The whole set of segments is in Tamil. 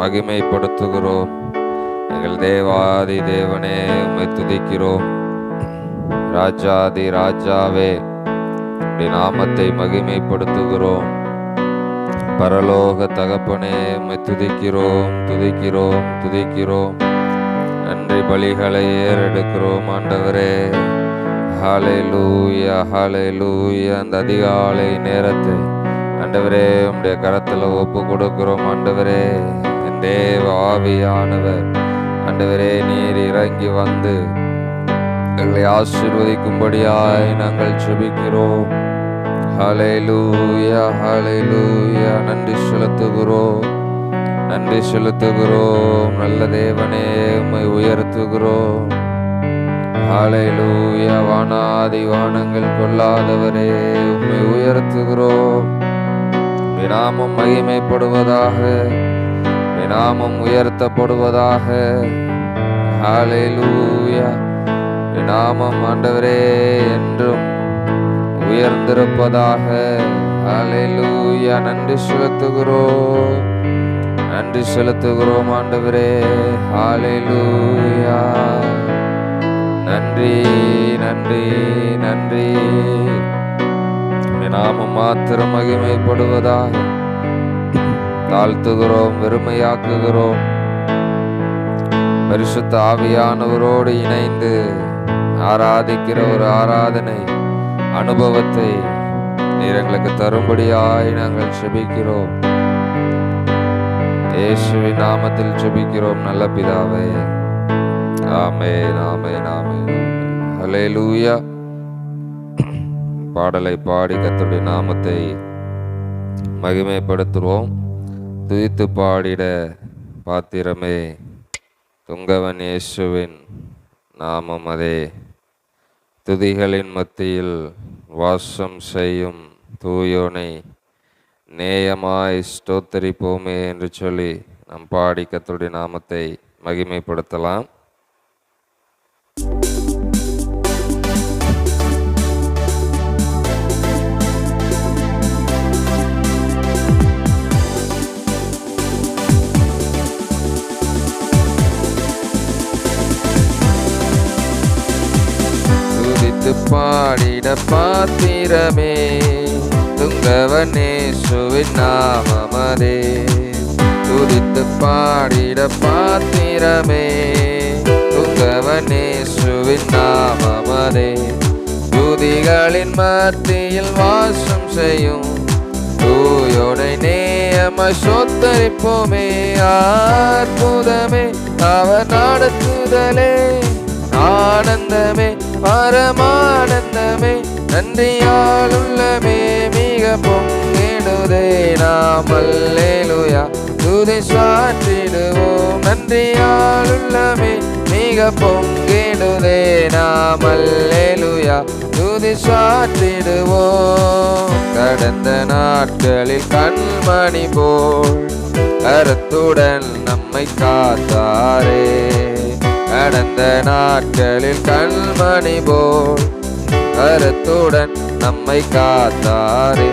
மகிமைப்படுத்துகிறோம். எங்கள் தேவாதி தேவனே உம்மை துதிக்கிறோம். ராஜாதி ராஜாவே நாமத்தை மகிமைப்படுத்துகிறோம். பரலோக தகப்பனே உம்மை துதிக்கிறோம் துதிக்கிறோம் துதிக்கிறோம். நன்றி பலிகளை ஏறெடுக்கிறோம் ஆண்டவரே. ஹாலே லூயா ஹாலே லூயா அந்த அதிகாலை நேரத்தை ஆண்டவரே உம்முடைய கரத்தில் ஒப்பு கொடுக்கிறோம் ஆண்டவரே. தேவ ஆவியானவர். அண்டவரே நீர் இறங்கி வந்து எங்களை ஆசிர்வதிக்கும்படியாய் நாங்கள் செபிக்கிறோம் ஹalleluya லூயா நன்றி செலுத்துகிறோம். நன்றி செலுத்துகிறோம். நல்ல தேவனே உம்மை உயர்த்துகிறோம். ஹalleluya. வானாதி வானங்கள் கொள்ளாதவரே உம்மை உயர்த்துகிறோம். உம்முடைய மகிமைப்படுவதாக நாமம் உயர்த்தப்படுவதாக. நாமம் ஆண்டவரே என்றும் உயர்ந்திருப்பதாக. ஹalleluya நன்றி செலுத்துகிறோம். நன்றி செலுத்துகிறோம் ஆண்டவரே. ஹalleluya நன்றி நன்றி நன்றி. நாமம் மாத்திரம் மகிமைப்படுவதாக. தாழ்த்துகிறோம் வெறுமையாக்குகிறோம். பரிசுத்த ஆவியானவரோடு இணைந்து ஆராதிக்கிற ஒரு ஆராதனை அனுபவத்தை நீர் எங்களுக்கு தரும்படியாய் நாங்கள் செபிக்கிறோம் இயேசுவின் நாமத்தில் செபிக்கிறோம் நல்ல பிதாவே. ஆமே நாமே நாமே ஹalleluya. பாடலை பாடி கர்த்தருடைய நாமத்தை மகிமைப்படுத்துவோம். துதித்து பாடிட பாத்திரமே துங்கவன் இயேசுவின் நாமம் அதே. துதிகளின் மத்தியில் வாசம் செய்யும் தூயோனை நேயமாய் ஸ்தோத்தரிப்போமே என்று சொல்லி நாம் பாடி கர்த்தருடைய நாமத்தை மகிமைப்படுத்தலாம். பாடிட பாத்திரமே துங்கவனேசுவின் நாமமதே. துதித்து பாடிட பாத்திரமே துங்கவனேசுவின் நாமமதே. துதிகளின் மத்தியில் வாசம் செய்யும் தூயோனை நேயம சொத்தரிப்போமே. அற்புதமே அவர் நடத்துதலே ஆனந்தமே பரமானந்தமே நன்றியாலுள்ளமே மிக பொங்கிடுதே நாமல்லேலுயா துதி சாற்றிடுவோம். நன்றியாலுள்ளமே மிக பொங்கிடுதே நாமல்லேலுயா துதி சுவாற்றிடுவோம் கடந்த நாட்களில் கண்மணி போல் கரத்துடன் நம்மை காத்தாரே. கடந்த நாட்களில் கண்மணி போல் கருத்துடன் நம்மை காத்தாரே.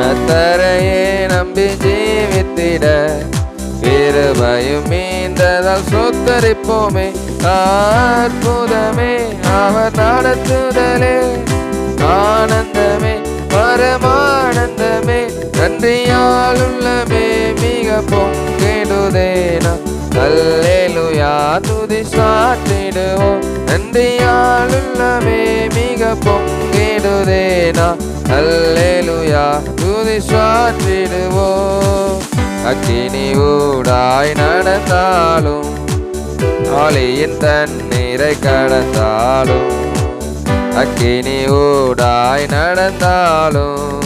நத்தரையே நம்பி ஜீவித்திட இருபயும் மீந்ததால் சொத்தரிப்போமே. அற்புதமே அவர் நடத்துதலே. ஆனந்தமே பரமானந்தமே. நன்றியால் உள்ளமே மிக பொங்கிடுதேனா. அல்லேலுயா துதி சாற்றிடுவோம் நன்றியாலுள்ளமே மிக பொங்கிடுதேனா? அல்லேலுயா துதி சாற்றிடுவோம் அக்கினி ஊடாய் நடந்தாலும் ஆலியின் தண்ணீரை கடந்தாலும் அக்கினி ஊடாய் நடந்தாலும்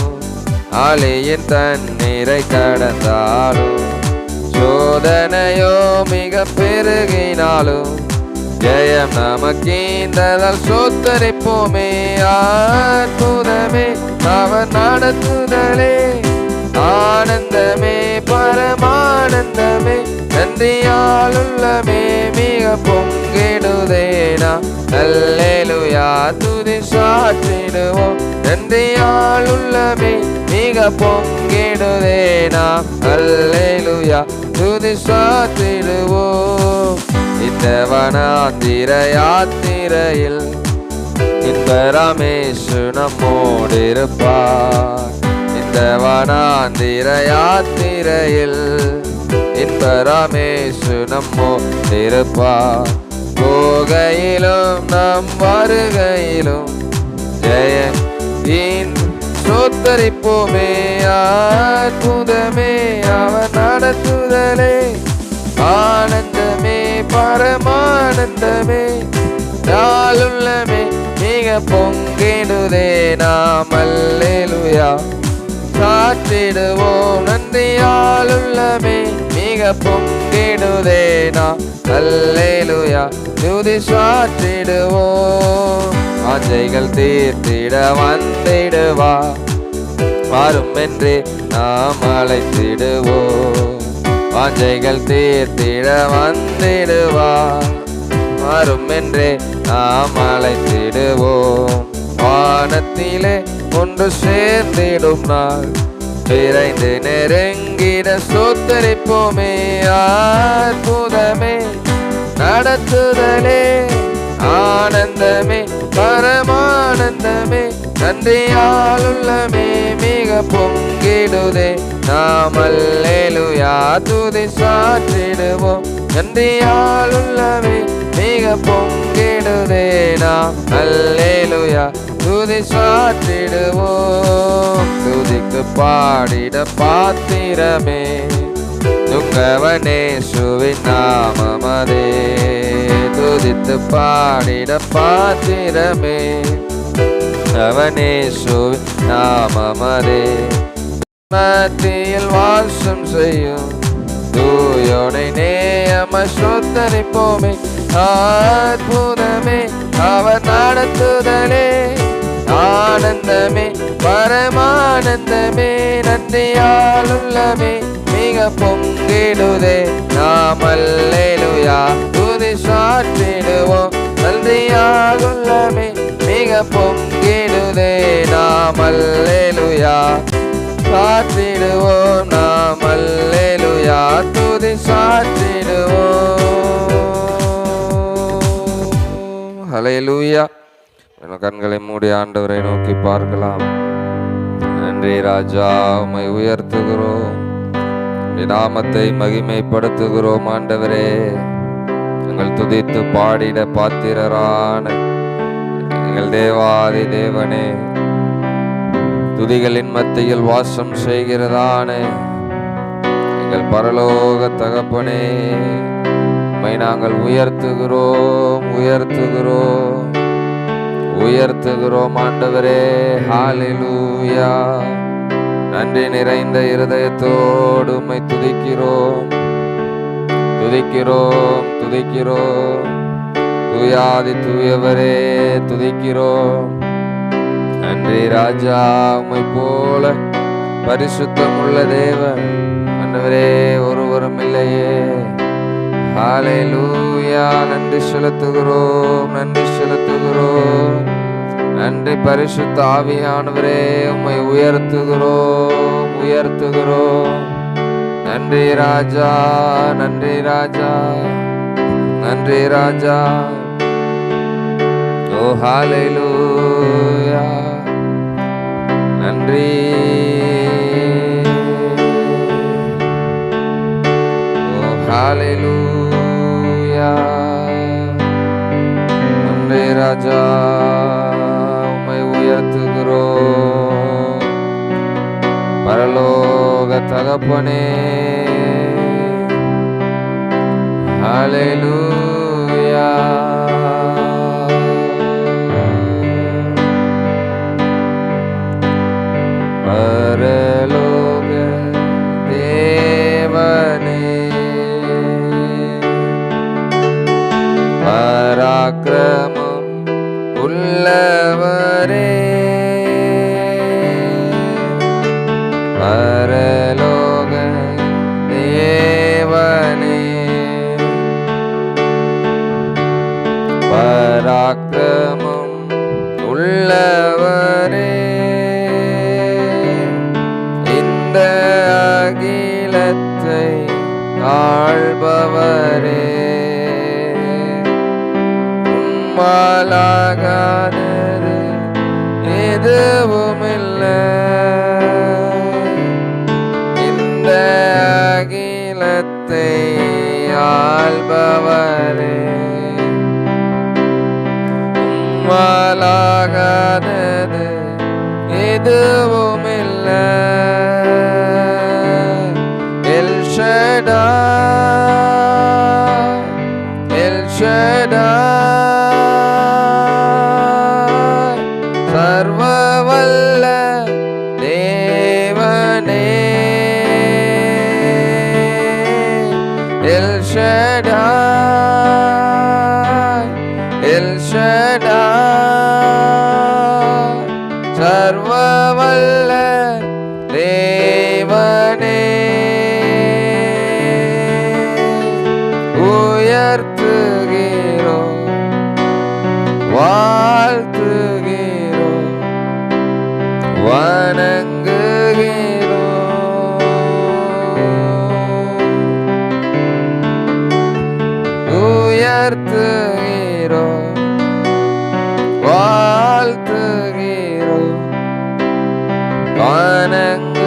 ஆலியின் தண்ணீரை கடந்தாலும் சோதனையோ மிக பெருகினாலும் ஜெயம் நமக்கீந்ததால் சோத்தரிப்போமே. அற்புதமே அவன் நடத்துதலே ஆனந்தமே பரமானந்தமே. நன்றியாலுள்ளமே மிக பொங்கிடுதேனா. அல்லேலுயா துதி சாற்றிடுவோம். நன்றியாலுள்ளமே மிக பொங்கிடுதேனா. அல்லேலுயா துதி சாத்திடுவோம் இந்த வனாந்திர யாத்திரையில் இந்த ரமேஷு நம்மோடு இருப்பார் இந்த வனாந்திர யாத்திரையில் இந்த ரமேஷு நம்மோடு இருப்பார் போகையிலும் நம் வருகையிலும் ஜெய சோத்தரிப்போமே அற்புதமே அவன் நடத்துதலே. ஆனந்தமே பரமானந்தமே நாளுள்ளமே மிக பொங்கிடுதே நாமல்லேலுயா சாற்றிடுவோம் நன்றியாளுள்ளமே மிக பொங்கிடுதே நாம். அல்லேலுயா. துதி சாற்றிடுவோம். ஆஞ்சைகள் தீர்த்திட வந்திடுவா. வரும் என்று நாம் அழைத்திடுவோம். வாஞ்சைகள் தீர்த்திட வந்திடுவா. வரும் என்றே நாம் அழைத்திடுவோம். வானத்திலே ஒன்று சேர்ந்திடும் நாள். விரைந்து நெருங்கிட சோத்தரிப்போமே. அற்புதமே நடத்துதலே. ஆனந்தமே பரமானந்தமே நன்றியாலுள்ளமே மிக பொங்கிடுதே. நாமல்லேலுயா துதி சாற்றிடுவோம். நன்றியால் உள்ளவே மிக பொங்கிடுதே. நாம் அல்லேலுயா துதி சாற்றிடுவோம். துதிக்கு பாடிட பாத்திரமே துங்கவனே சுவின் நாமமதே துதித்து பாடிட பாத்திரமே சவனேசு நாமமரே மத்தியில் வாசம் செய்யும் தூயோனை நேயம சொத்தரிப்போமே அற்புதமே அவர் நடத்துதலே. ஆனந்தமே பரமானந்தமே நன்றியாலுள்ளமே மிக பொங்கிடுதே நாமல்லேலுயா துதி சாற்றிடுவோம் நன்றியாலுள்ளமே மிக பொங்கிடுதே சாற்றிடுவோம் நாம். அல்லேலுயா. துதி சாற்றிடுவோம் ஹalleluya என் கண்களை மூடி ஆண்டவரை நோக்கி பார்க்கலாம். நன்றி ராஜா. உமை உயர்த்துகிறோம். நாமத்தை மகிமைப்படுத்துகிறோம் ஆண்டவரே. எங்கள் துதித்து பாடிட பாத்திரரான எங்கள் தேவாதி தேவனே. துதிகளின் மத்தியில் வாசம் செய்கிறதானே. எங்கள் பரலோக தகப்பனே உம்மை நாங்கள் உயர்த்துகிறோம் உயர்த்துகிறோம் உயர்த்துகிறோம் ஆண்டவரே. ஹாலிலூயா நன்றி நிறைந்த இருதயத்தோடு உம்மை துதிக்கிறோம். துதிக்கிறோம் துதிக்கிறோம். தூயாதி தூயவரே துதிக்கிறோம். நன்றி ராஜா உமை போல பரிசுத்தம் உள்ள தேவன். ஆண்டவரே ஒருவரும் இல்லையே. ஹalleluya நன்றி செலுத்துகிறோம் நன்றி செலுத்துகிறோம். நன்றி பரிசுத்த ஆவியானவரே உம்மை உயர்த்துகிறோம் உயர்த்துகிறோம். நன்றி ராஜா நன்றி ராஜா நன்றி ராஜா. ஓ ஹalleluya. நன்றி. Oh, ஓ நன்றி ராஜா உமை உயர்த்துகிறோம். பரலோக தகப்பனே. ஹalleluya பராக்கிரமம் உள்ளவரே. இந்த அகிலத்தை ஆள்பவரே. உம்மாலாகாதது எதுவும் never வணங்குகிறோம்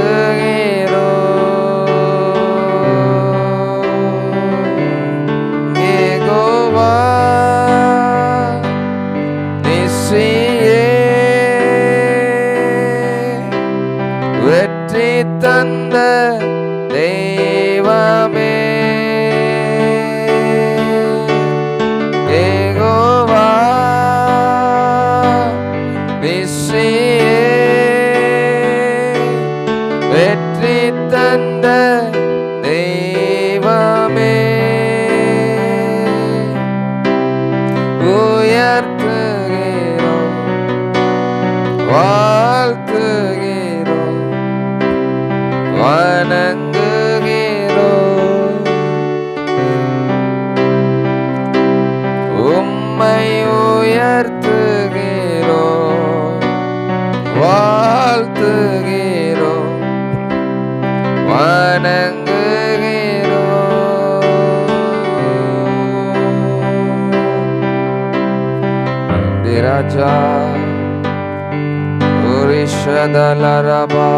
உரிஷதலரபா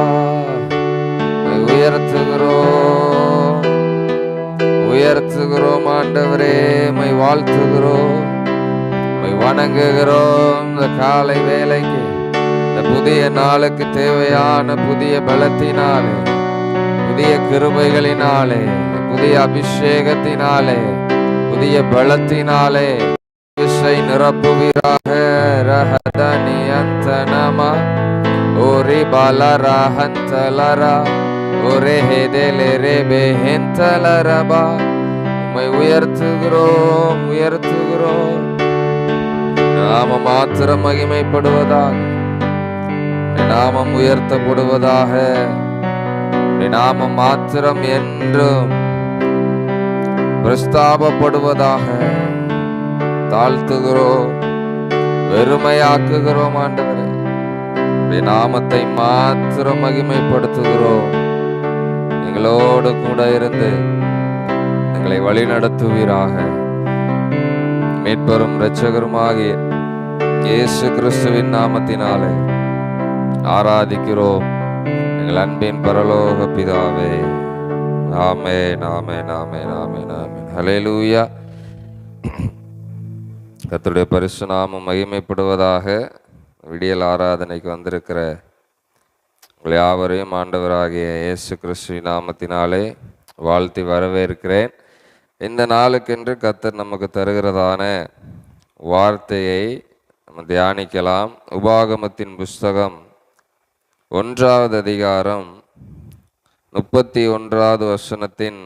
உயர்த்துகிறோம் உயர்த்துகிறோம் ஆண்டவரே மை வாழ்த்துகிறோம் மை வணங்குகிறோம் இந்த காலை வேலைக்கு இந்த புதிய நாளுக்கு தேவையான புதிய பலத்தினாலே புதிய கிருபைகளினாலே புதிய அபிஷேகத்தினாலே புதிய பலத்தினாலே விசை நிரப்புவீராக ரஹதனி அந்தனமா ஓரி பலரஹந்தலரா ஒரே ஹேதேலே ரே பெஹெந்தலரபா உம்மை உயர்த்துகிறோம் உயர்த்துகிறோம் நாம மாத்திரம் மகிமைப்படுவதாக நாமம் உயர்த்தப்படுவதாக நாம நாமம் மாத்திரம் என்றும் பிரஸ்தாபப்படுவதாக தாழ்த்துகிறோம் வெறுமையாக்குகிறோம் ஆண்டு உம்முடைய நாமத்தை மாத்திரம் மகிமைப்படுத்துகிறோம். எங்களோடு கூட இருந்து எங்களை வழி நடத்துவீராக. மீட்பரும் இரட்சகருமாகிய இயேசு கிறிஸ்துவின் நாமத்தினாலே ஆராதிக்கிறோம். எங்கள் அன்பின் பரலோக பிதாவே. நாமே நாமே நாமே நாமே நாமே ஹலேலூயா கர்த்தருடைய பரிசு நாமம் மகிமைப்படுவதாக விடியல் ஆராதனைக்கு வந்திருக்கிற உங்கள் யாவரையும் ஆண்டவராகிய இயேசு கிறிஸ்து நாமத்தினாலே வாழ்த்தி வரவேற்கிறேன். இந்த நாளுக்கென்று கத்தர் நமக்கு தருகிறதான வார்த்தையை நம்ம தியானிக்கலாம். உபாகமத்தின் புஸ்தகம் ஒன்றாவது அதிகாரம் முப்பத்தி ஒன்றாவது வசனத்தின்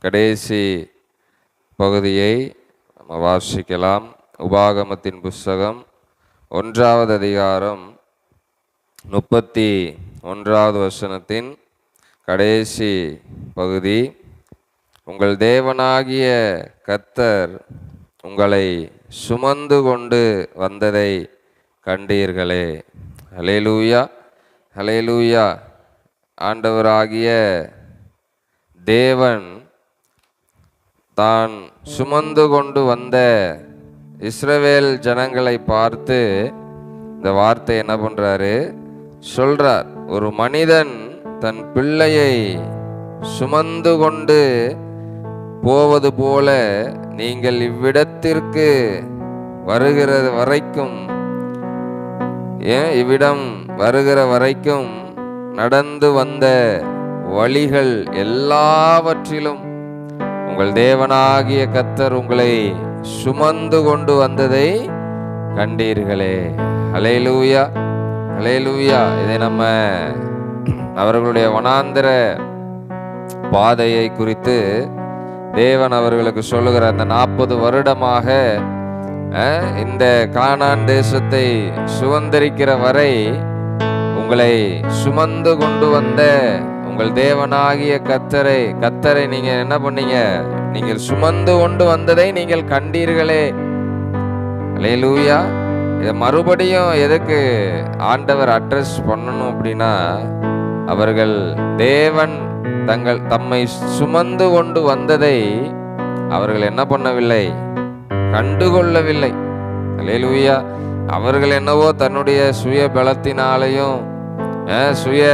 கடைசி பகுதியை நம்ம வாசிக்கலாம். உபாகமத்தின் புஸ்தகம் ஒன்றாவது அதிகாரம் முப்பத்தி ஒன்றாவது வசனத்தின் கடைசி பகுதி. உங்கள் தேவனாகிய கத்தர் உங்களை சுமந்து கொண்டு வந்ததை கண்டீர்களே. ஹலேலூயா ஹலேலூயா ஆண்டவராகிய தேவன் தான் சுமந்து கொண்டு வந்த இஸ்ரவேல் ஜனங்களை பார்த்து இந்த வார்த்தை என்ன பண்றாரு? சொல்றார் ஒரு மனிதன் தன் பிள்ளையை சுமந்து கொண்டு போவது போல நீங்கள் இவ்விடத்திற்கு வருகிற வரைக்கும் ஏன் இவ்விடம் வருகிற வரைக்கும் நடந்து வந்த வழிகள் எல்லாவற்றிலும் உங்கள் தேவனாகிய கத்தர் உங்களை சுமந்து கொண்டு வந்ததை கண்டீர்களே. அலையலூயா அலையலூயா இதை நம்ம அவர்களுடைய வனாந்திர பாதையை குறித்து தேவன் அவர்களுக்கு சொல்லுகிற அந்த நாற்பது வருடமாக அஹ், இந்த கானான் தேசத்தை சுதந்திரிக்கிற வரை உங்களை சுமந்து கொண்டு வந்த உங்கள் தேவனாகிய கத்தரை கத்தரை நீங்கள் என்ன பண்ணீங்க? நீங்கள் சுமந்து கொண்டு வந்ததை நீங்கள் கண்டீர்களே. அலையலூயா இதை மறுபடியும் எதுக்கு ஆண்டவர் அட்ரஸ் பண்ணணும் அப்படின்னா அவர்கள் தேவன் தங்கள் தம்மை சுமந்து கொண்டு வந்ததை அவர்கள் என்ன பண்ணவில்லை? கண்டுகொள்ளவில்லை. அலையலூயா அவர்கள் என்னவோ தன்னுடைய சுய பலத்தினாலையும் சுய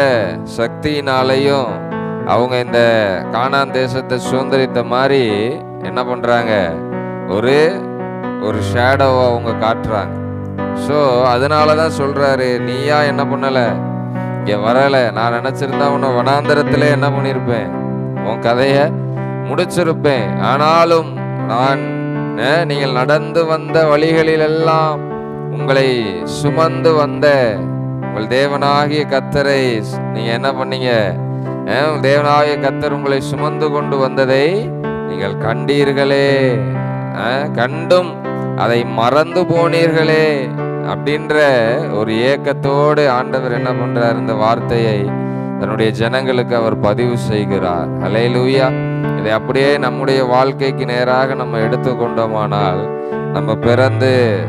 சக்தியினாலையும் அவங்க இந்த காணான் தேசத்தை சுதந்திரித்த மாதிரி என்ன பண்ணுறாங்க ஒரு ஒரு ஷேடோவை அவங்க காட்டுறாங்க. ஸோ அதனால தான் சொல்கிறாரு நீயா என்ன பண்ணலை? இங்கே வரலை. நான் நினச்சிருந்தா உன்னை வனாந்தரத்திலே என்ன பண்ணியிருப்பேன் உன் கதையை முடிச்சிருப்பேன். ஆனாலும் நான் நீங்கள் நடந்து வந்த வழிகளிலெல்லாம் உங்களை சுமந்து வந்த உங்கள் தேவனாகிய கத்தரை நீங்க என்ன பண்ணீங்க? தேவனாகிய கத்தர் உங்களை சுமந்து கொண்டு வந்ததை நீங்கள் கண்டீர்களே. கண்டும் அதை மறந்து போனீர்களே அப்படின்ற ஒரு ஏக்கத்தோடு ஆண்டவர் என்ன பண்றார்? இந்த வார்த்தையை தன்னுடைய ஜனங்களுக்கு அவர் பதிவு செய்கிறார். அலையலூயா இதை அப்படியே நம்முடைய வாழ்க்கைக்கு நேராக நம்ம எடுத்துக்கொண்டோமானால் நம்ம பிறந்து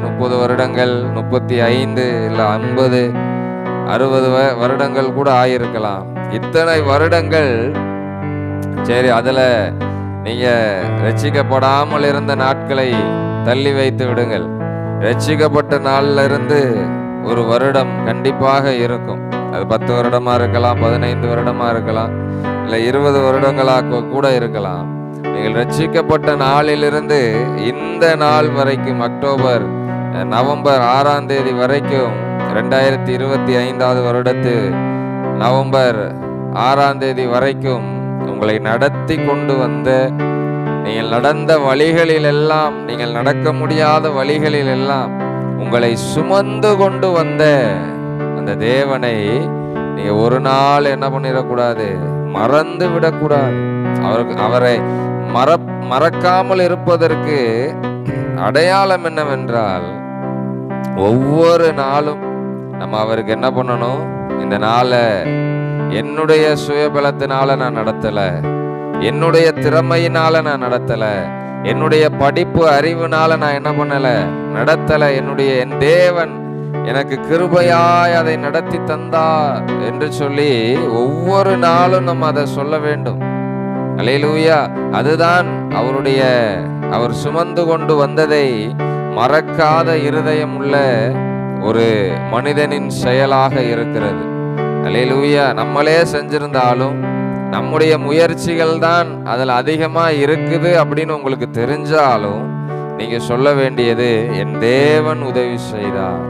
முப்பது வருடங்கள் முப்பத்தி ஐந்து இல்லை ஐம்பது அறுபது வ- வருடங்கள் கூட ஆயிருக்கலாம். இத்தனை வருடங்கள் சரி அதில் நீங்கள் ரசிக்கப்படாமல் இருந்த நாட்களை தள்ளி வைத்து விடுங்கள். ரசிக்கப்பட்ட நாளில் இருந்து ஒரு வருடம் கண்டிப்பாக இருக்கும். அது பத்து வருடமாக இருக்கலாம் பதினைந்து வருடமாக இருக்கலாம் இல்லை இருபது வருடங்களாக கூட இருக்கலாம். நீங்கள் ரட்சிக்கப்பட்ட நாளிலிருந்து இந்த நாள் வரைக்கும் அக்டோபர் நவம்பர் ஆறாம் தேதி வரைக்கும் ரெண்டாயிரத்தி இருபத்தி ஐந்தாவது வருடத்து நவம்பர் ஆறாம் தேதி வரைக்கும் உங்களை நடத்தி கொண்டு வந்த நீங்கள் நடந்த வழிகளில் எல்லாம் நீங்கள் நடக்க முடியாத வழிகளில் எல்லாம் உங்களை சுமந்து கொண்டு வந்த அந்த தேவனை நீங்கள் ஒரு நாள் என்ன பண்ணிடக்கூடாது? மறந்து விடக்கூடாது. அவருக்கு அவரை மற மறக்காமல் இருப்பதற்கு அடையாளம் என்னவென்றால் ஒவ்வொரு நாளும் நம்ம அவருக்கு என்ன பண்ணணும்? இந்த நாளை என்னுடைய சுயபலத்தினால நான் நடத்தலை. என்னுடைய திறமையினால நான் நடத்தலை. என்னுடைய படிப்பு அறிவுனால நான் என்ன பண்ணலை? நடத்தலை. என்னுடைய என் தேவன் எனக்கு கிருபையாய் அதை நடத்தி தந்தார் என்று சொல்லி ஒவ்வொரு நாளும் நம்ம அதை சொல்ல வேண்டும். அலையலூயா அதுதான் அவருடைய அவர் சுமந்து கொண்டு வந்ததை மறக்காத இருதயம் உள்ள ஒரு மனிதனின் செயலாக இருக்கிறது. அலையலூயா நம்மளே செஞ்சிருந்தாலும் நம்முடைய முயற்சிகள் தான் அதில் அதிகமாக இருக்குது அப்படின்னு உங்களுக்கு தெரிஞ்சாலும் நீங்கள் சொல்ல வேண்டியது என் தேவன் உதவி செய்தார்.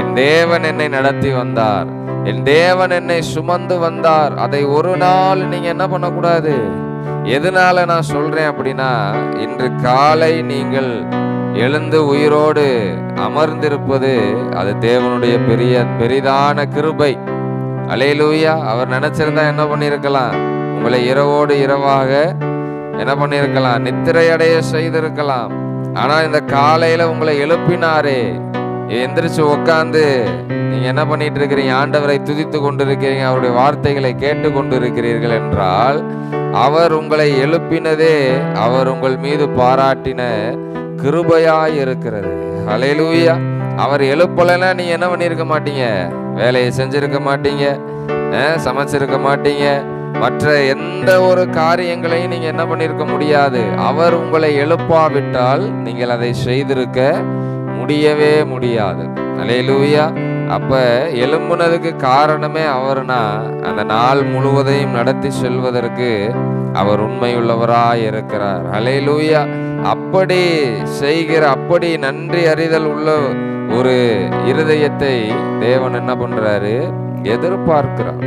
என் தேவன் என்னை நடத்தி வந்தார். என் தேவன் என்னை சுமந்து வந்தார். அதை ஒரு நாள் நீங்கள் என்ன பண்ணக்கூடாது? எதனால நான் சொல்றேன் அப்படின்னா இன்று காலை நீங்கள் எழுந்து உயிரோடு அமர்ந்திருப்பது அது தேவனுடைய பெரிய பெரிதான கிருபை. அலையிலூயா அவர் நினைச்சிருந்தா என்ன பண்ணியிருக்கலாம்? உங்களை இரவோடு இரவாக என்ன பண்ணியிருக்கலாம்? நித்திரையடைய செய்திருக்கலாம். ஆனா இந்த காலையில உங்களை எழுப்பினாரே. எந்திரிச்சு உக்காந்து நீங்க என்ன பண்ணிட்டு இருக்கிறீங்க? ஆண்டவரை துதித்து கொண்டிருக்கிறீங்க. அவருடைய வார்த்தைகளை கேட்டு கொண்டிருக்கிறீர்கள் என்றால் அவர் உங்களை எழுப்பினதே அவர் உங்கள் மீது பாராட்டின கிருபையாய் இருக்கிறது அலையலூயா அவர் எழுப்பலைன்னா நீ என்ன பண்ணியிருக்க மாட்டீங்க? வேலையை செஞ்சிருக்க மாட்டீங்க. சமைச்சிருக்க மாட்டீங்க. மற்ற எந்த ஒரு காரியங்களையும் நீங்க என்ன பண்ணிருக்க முடியாது. அவர் உங்களை எழுப்பாவிட்டால் நீங்கள் அதை செய்திருக்க முடியவே முடியாது. அலையலூயா அப்ப எழும்புனதுக்கு காரணமே அவர்னா அந்த நாள் முழுவதையும் நடத்தி செல்வதற்கு அவர் உண்மையுள்ளவராய் இருக்கிறார். அலையிலூயா அப்படி செய்கிற அப்படி நன்றி அறிதல் உள்ள ஒரு இருதயத்தை தேவன் என்ன பண்றாரு? எதிர்பார்க்கிறார்.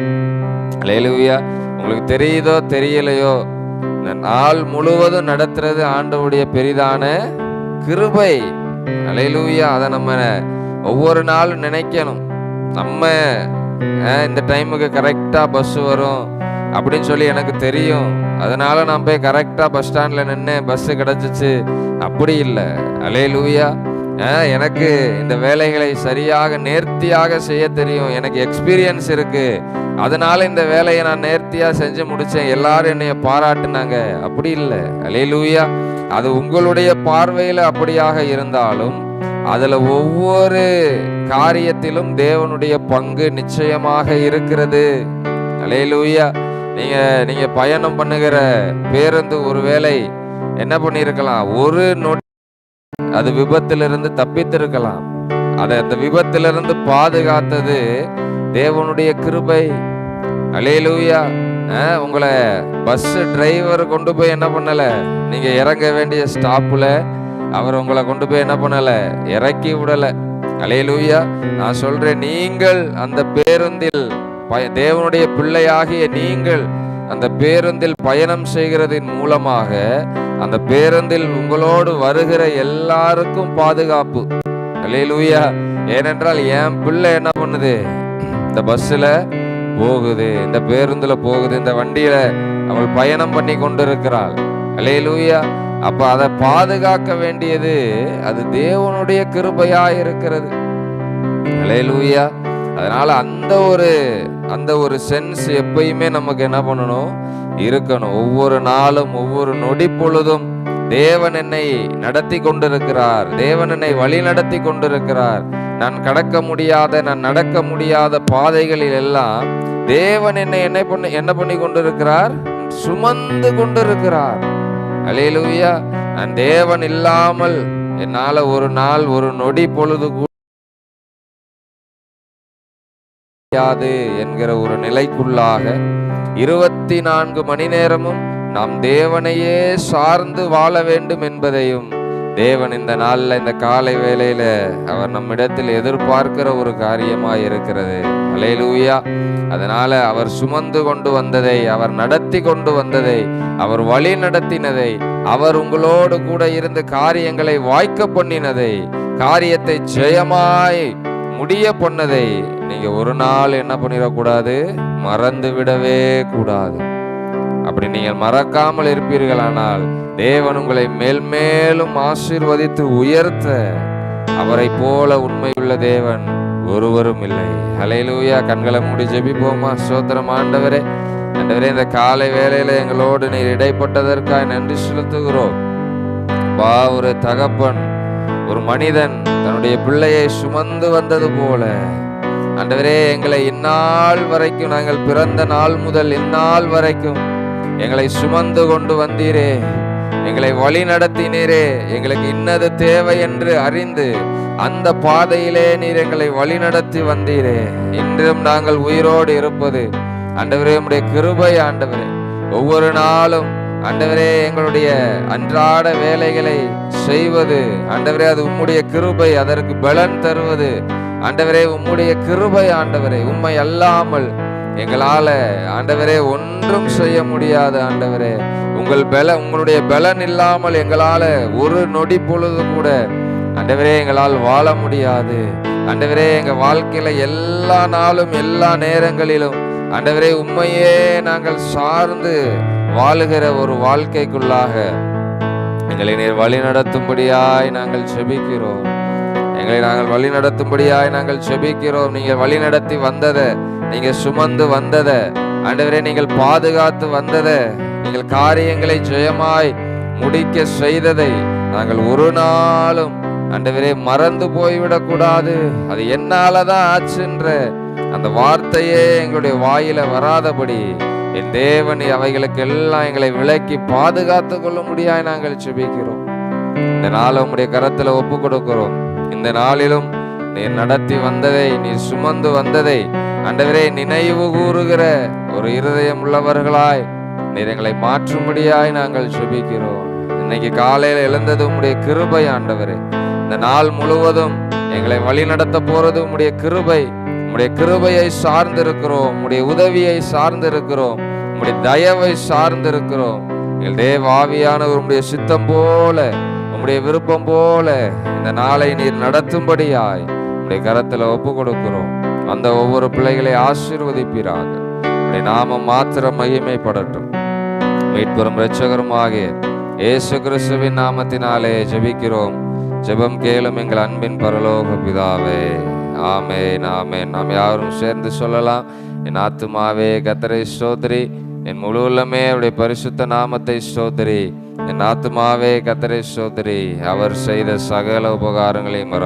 அலையிலூயா உங்களுக்கு தெரியுதோ தெரியலையோ இந்த நாள் முழுவதும் நடத்துறது ஆண்டவுடைய பெரிதான கிருபை. அலையிலூயா அதை நம்ம ஒவ்வொரு நாளும் நினைக்கணும். நம்ம இந்த டைமுக்கு கரெக்டாக பஸ் வரும் அப்படின்னு சொல்லி எனக்கு தெரியும். அதனால நான் போய் கரெக்டாக பஸ் ஸ்டாண்டில் நின்று பஸ்ஸு கிடச்சிச்சு. அப்படி இல்லை. அலே லூயா எனக்கு இந்த வேலைகளை சரியாக நேர்த்தியாக செய்ய தெரியும். எனக்கு எக்ஸ்பீரியன்ஸ் இருக்கு. அதனால இந்த வேலையை நான் நேர்த்தியாக செஞ்சு முடித்தேன் எல்லாரும் என்னைய பாராட்டுனாங்க. அப்படி இல்லை. அலே லூயா அது உங்களுடைய பார்வையில் அப்படியாக இருந்தாலும் அதுல ஒவ்வொரு காரியத்திலும் தேவனுடைய பங்கு நிச்சயமாக இருக்கிறது. அலையலூயா நீங்க நீங்க பயணம் பண்ணுகிற பேருந்து ஒருவேளை என்ன பண்ணியிருக்கலாம்? ஒரு நொடி அது விபத்திலிருந்து தப்பித்திருக்கலாம். அதை அந்த விபத்திலிருந்து பாதுகாத்தது தேவனுடைய கிருபை. அலையலூயா உங்களை பஸ் டிரைவர் கொண்டு போய் என்ன பண்ணல? நீங்க இறங்க வேண்டிய ஸ்டாப்ல அவர் உங்களை கொண்டு போய் என்ன பண்ணல? இறக்கி விடலை. அலையலூயா நான் சொல்றேன் நீங்கள் அந்த பேருந்தில் பய- தேவனுடைய பிள்ளையாகிய நீங்கள் அந்த பேருந்தில் பயணம் செய்கிறதின் மூலமாக அந்த பேருந்தில் உங்களோடு வருகிற எல்லாருக்கும் பாதுகாப்பு. அலையலூயா ஏனென்றால் என் பிள்ளை என்ன பண்ணுது? இந்த பஸ்ஸில் போகுது இந்த பேருந்துல போகுது இந்த வண்டியில அவள் பயணம் பண்ணி கொண்டிருக்கிறாள். அலையலூயா அப்ப அதை பாதுகாக்க வேண்டியது அது தேவனுடைய கிருபையா இருக்கிறது. அலையலூயா அதனால அந்த ஒரு அந்த ஒரு சென்ஸ் எப்பயுமே நமக்கு என்ன பண்ணணும்? இருக்கணும். ஒவ்வொரு நாளும் ஒவ்வொரு நொடி பொழுதும் தேவன் என்னை நடத்தி கொண்டிருக்கிறார். தேவன் என்னை வழி நடத்தி கொண்டிருக்கிறார். நான் கடக்க முடியாத நான் நடக்க முடியாத பாதைகளில் எல்லாம் தேவன் என்னை என்ன பண்ணி என்ன பண்ணி கொண்டிருக்கிறார்? சுமந்து கொண்டிருக்கிறார். அலையலூயா. நான் தேவன் இல்லாமல் என்னால ஒரு நாள் ஒரு நொடி பொழுது கூட என்கிற ஒரு நிலைக்குள்ளாக இருபத்தி நான்கு மணி நேரமும் நாம் தேவனையே சார்ந்து வாழ வேண்டும் என்பதையும் தேவன் இந்த நாள்ல இந்த காலை வேளையில அவர் நம்மிடத்தில் எதிர்பார்க்கிற ஒரு காரியமாக இருக்கிறது அலையலூயா. அதனால அவர் சுமந்து கொண்டு வந்ததை அவர் நடத்தி கொண்டு வந்ததை அவர் வழி நடத்தினதை அவர் உங்களோடு கூட இருந்து காரியங்களை வாய்க்க பண்ணினதை காரியத்தை ஜெயமாய் முடிய பண்ணதை நீங்க ஒரு நாள் என்ன பண்ணிடக்கூடாது? மறந்து விடவே கூடாது. அப்படி நீங்கள் மறக்காமல் இருப்பீர்களானால் தேவன் உங்களை மேல் மேலும் ஆசீர்வதித்து உயர்த்த அவரை போல உண்மையுள்ள தேவன் ஒருவரும் இல்லை. அலையிலூயா கண்களை மூடி ஜெபிப்போமா? சோத்திரம் ஆண்டவரே ஆண்டவரே இந்த காலை வேலையில எங்களோடு நீர் இடைப்பட்டதற்காக நன்றி செலுத்துகிறோம். பா ஒரு தகப்பன் ஒரு மனிதன் தன்னுடைய பிள்ளையை சுமந்து வந்தது போல. ஆண்டவரே எங்களை இந்நாள் வரைக்கும் நாங்கள் பிறந்த நாள் முதல் இந்நாள் வரைக்கும் எங்களை சுமந்து கொண்டு வந்தீரே. எங்களை வழி நடத்தினீரே. எங்களுக்கு இன்னது தேவை என்று அறிந்து அந்த பாதையிலே நீர் எங்களை வழி நடத்தி வந்தீரே. இன்றும் நாங்கள் உயிரோடு இருப்பது ஆண்டவரே உம்முடைய கிருபை ஆண்டவரே. ஒவ்வொரு நாளும் ஆண்டவரே எங்களுடைய அன்றாட வேலைகளை செய்வது ஆண்டவரே அது உம்முடைய கிருபை அதற்கு பலன் தருவது ஆண்டவரே உம்முடைய கிருபை ஆண்டவரே. உம்மை அல்லாமல் எங்களால ஆண்டவரே ஒன்றும் செய்ய முடியாது ஆண்டவரே. உங்கள் பல உங்களுடைய பலன் இல்லாமல் எங்களால ஒரு நொடி பொழுது கூட ஆண்டவரே எங்களால் வாழ முடியாது. ஆண்டவரே எங்க வாழ்க்கையில எல்லா நாளும் எல்லா நேரங்களிலும் ஆண்டவரே உண்மையே நாங்கள் சார்ந்து வாழுகிற ஒரு வாழ்க்கைக்குள்ளாக எங்களை நீர் வழி நடத்தும்படியாய் நாங்கள் செபிக்கிறோம். எங்களை நாங்கள் வழி நடத்தும்படியாய் நாங்கள் செபிக்கிறோம். நீங்கள் வழி நடத்தி வந்ததை நீங்க சுமந்து வந்ததை ஆண்டவரே நீங்கள் பாதுகாத்து வந்ததை நீங்கள் காரியங்களை ஜெயமாய் முடிக்க செய்ததை நாங்கள் ஒரு நாளும் ஆண்டவரே மறந்து போய்விடக்கூடாது. அது அது என்னாலதான் ஆச்சுன்ற அந்த வார்த்தையே எங்களுடைய வாயில வராதபடி என் தேவன் அவைகளுக்கு எல்லாம் எங்களை விலக்கி பாதுகாத்து கொள்ள முடியாய் நாங்கள் செபிக்கிறோம். இந்த நாள் உங்களுடைய கரத்துல ஒப்பு கொடுக்கிறோம். இந்த நாளிலும் நீர் நடத்தி வந்ததை நீர் சுமந்து வந்ததை ஆண்டவரே நினைவு கூறுகிற ஒரு இருதயம் உள்ளவர்களாய் நீர் எங்களை மாற்றும்படியாய் நாங்கள் சுபிக்கிறோம் இன்னைக்கு காலையில் எழுந்தது உம்முடைய கிருபை ஆண்டவரே. இந்த நாள் முழுவதும் எங்களை வழி நடத்த போறது உம்முடைய கிருபை. உம்முடைய கிருபையை சார்ந்திருக்கிறோம். உம்முடைய உதவியை சார்ந்திருக்கிறோம். உம்முடைய தயவை சார்ந்திருக்கிறோம். எங்கள் தேவ ஆவியானவர் உம்முடைய சித்தம் போல உம்முடைய விருப்பம் போல இந்த நாளை நீர் நடத்தும்படியாய் உடைய கரத்துல ஒப்பு கொடுக்கிறோம் அந்த ஒவ்வொரு பிள்ளைகளை ஆசீர்வதிப்பீராக. உம்முடைய நாமம் மாத்திரம் மகிமைப்படட்டும். மீட்பெரும் இரட்சகருமாகிய இயேசு கிறிஸ்துவின் நாமத்தினாலே ஜெபிக்கிறோம். ஜெபம் கேளும் எங்கள் அன்பின் பரலோக பிதாவே. ஆமென் ஆமென். நாம் யாரும் சேர்ந்து சொல்லலாம். என் ஆத்துமாவே கத்தரை சோதரி என் முழு உள்ளமே அவருடைய பரிசுத்த நாமத்தை ஸ்தோத்திரி. என் ஆத்மாவே கத்தரை ஸ்தோத்திரி. அவர் செய்த சகல உபகாரங்களையும் மற